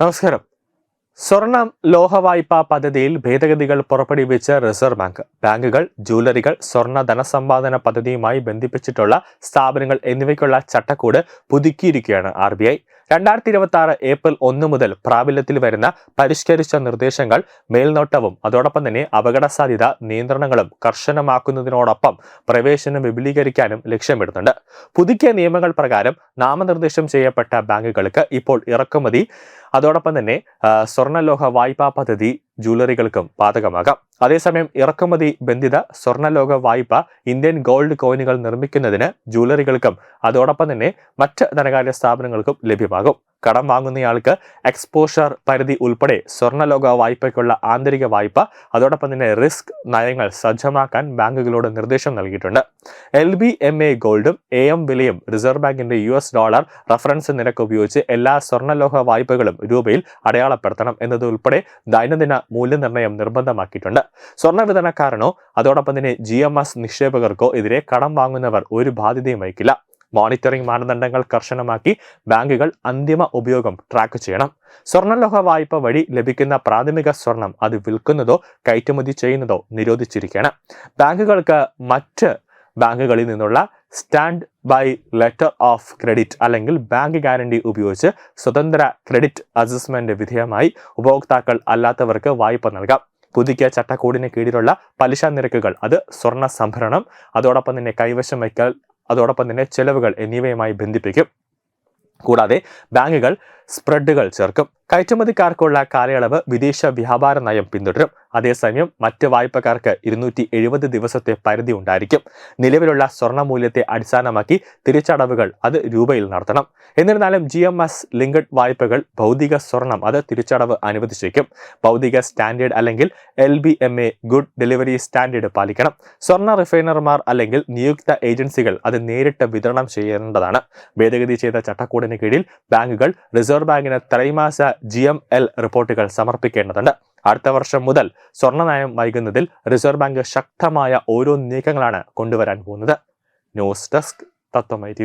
നമസ്കാരം. സ്വർണം ലോഹവായ്പ പദ്ധതിയിൽ ഭേദഗതികൾ പുറപ്പെടുവിച്ച റിസർവ് ബാങ്ക്. ബാങ്കുകൾ ജ്വല്ലറികൾ സ്വർണ ധനസമ്പാദന പദ്ധതിയുമായി ബന്ധിപ്പിച്ചിട്ടുള്ള സ്ഥാപനങ്ങൾ എന്നിവയ്ക്കുള്ള ചട്ടക്കൂട് പുതുക്കിയിരിക്കുകയാണ് ആർ ബി ഐ. രണ്ടായിരത്തി ഇരുപത്തി ആറ് ഏപ്രിൽ ഒന്ന് മുതൽ പ്രാബല്യത്തിൽ വരുന്ന പരിഷ്കരിച്ച നിർദ്ദേശങ്ങൾ മേൽനോട്ടവും അതോടൊപ്പം തന്നെ അപകട സാധ്യത നിയന്ത്രണങ്ങളും കർശനമാക്കുന്നതിനോടൊപ്പം പ്രവേശനം വിപുലീകരിക്കാനും ലക്ഷ്യമിടുന്നുണ്ട്. പുതുക്കിയ നിയമങ്ങൾ പ്രകാരം നാമനിർദ്ദേശം ചെയ്യപ്പെട്ട ബാങ്കുകൾക്ക് ഇപ്പോൾ ഇറക്കുമതി അതോടൊപ്പം തന്നെ സ്വർണലോഹ വായ്പാ പദ്ധതി ജ്വല്ലറികൾക്കും ബാധകമാകാം. അതേസമയം ഇറക്കുമതി ബന്ധിത സ്വർണലോക വായ്പ ഇന്ത്യൻ ഗോൾഡ് കോയിനുകൾ നിർമ്മിക്കുന്നതിന് ജ്വല്ലറികൾക്കും അതോടൊപ്പം തന്നെ മറ്റ് ധനകാര്യ സ്ഥാപനങ്ങൾക്കും ലഭ്യമാകും. കടം വാങ്ങുന്നയാൾക്ക് എക്സ്പോഷർ പരിധി ഉൾപ്പെടെ സ്വർണലോക വായ്പയ്ക്കുള്ള ആന്തരിക വായ്പ അതോടൊപ്പം തന്നെ റിസ്ക് നയങ്ങൾ സജ്ജമാക്കാൻ ബാങ്കുകളോട് നിർദ്ദേശം നൽകിയിട്ടുണ്ട്. എൽ ബി എം എ ഗോൾഡും എ എം വിലയും റിസർവ് ബാങ്കിന്റെ യു എസ് ഡോളർ റഫറൻസ് നിരക്ക് ഉപയോഗിച്ച് എല്ലാ സ്വർണലോഹ വായ്പകളും രൂപയിൽ അടയാളപ്പെടുത്തണം എന്നതുൾപ്പെടെ ദൈനംദിന മൂല്യനിർണയം നിർബന്ധമാക്കിയിട്ടുണ്ട്. സ്വർണ വിതരണക്കാരനോ അതോടൊപ്പം തന്നെ ജി നിക്ഷേപകർക്കോ എതിരെ കടം വാങ്ങുന്നവർ ഒരു ബാധ്യതയും വഹിക്കില്ല മോണിറ്ററിംഗ് മാനദണ്ഡങ്ങൾ കർശനമാക്കി ബാങ്കുകൾ അന്തിമ ഉപയോഗം ട്രാക്ക് ചെയ്യണം. സ്വർണലോഹ വായ്പ വഴി ലഭിക്കുന്ന പ്രാഥമിക സ്വർണം അത് വിൽക്കുന്നതോ കയറ്റുമതി ചെയ്യുന്നതോ നിരോധിച്ചിരിക്കുകയാണ്. ബാങ്കുകൾക്ക് മറ്റ് ബാങ്കുകളിൽ നിന്നുള്ള stand by letter of credit അല്ലെങ്കിൽ ബാങ്ക് ഗ്യാരണ്ടി ഉപയോഗിച്ച് സ്വതന്ത്ര ക്രെഡിറ്റ് അസസ്മെന്റ് വിധേയമായി ഉപഭോക്താക്കൾ അല്ലാത്തവർക്ക് വായ്പ നൽകാം. പുതുക്കിയ ചട്ടക്കൂടിന് കീഴിലുള്ള പലിശ നിരക്കുകൾ അത് സ്വർണ സംഭരണം അതോടൊപ്പം തന്നെ കൈവശം വയ്ക്കൽ അതോടൊപ്പം തന്നെ ചെലവുകൾ എന്നിവയുമായി ബന്ധിപ്പിക്കും. കൂടാതെ ബാങ്കുകൾ സ്പ്രെഡുകൾ ചേർക്കും. കയറ്റുമതിക്കാർക്കുള്ള കാലയളവ് വിദേശ വ്യാപാര നയം പിന്തുടരും. അതേസമയം മറ്റ് വായ്പക്കാർക്ക് ഇരുന്നൂറ്റി എഴുപത് ദിവസത്തെ പരിധി ഉണ്ടായിരിക്കും. നിലവിലുള്ള സ്വർണ മൂല്യത്തെ അടിസ്ഥാനമാക്കി തിരിച്ചടവുകൾ അത് രൂപയിൽ നടത്തണം. എന്നിരുന്നാലും ജി എം എസ് ലിങ്കഡ് വായ്പകൾ ഭൗതിക സ്വർണം അത് തിരിച്ചടവ് അനുവദിച്ചേക്കും. ഭൗതിക സ്റ്റാൻഡേർഡ് അല്ലെങ്കിൽ L B M A good delivery standard പാലിക്കണം. സ്വർണ റിഫൈനർമാർ അല്ലെങ്കിൽ നിയുക്ത ഏജൻസികൾ അത് നേരിട്ട് വിതരണം ചെയ്യേണ്ടതാണ്. ഭേദഗതി ചെയ്ത ചട്ടക്കൂടിന് കീഴിൽ ബാങ്കുകൾ റിസർവ് ബാങ്കിന് ത്രൈമാസ ജി എം എൽ റിപ്പോർട്ടുകൾ സമർപ്പിക്കേണ്ടതുണ്ട്. അടുത്ത വർഷം മുതൽ സ്വർണ നയം വൈകുന്നതിൽ റിസർവ് ബാങ്ക് ശക്തമായ ഓരോ നീക്കങ്ങളാണ് കൊണ്ടുവരാൻ പോകുന്നത്. ന്യൂസ് ഡെസ്ക് തത്വമൈ ടി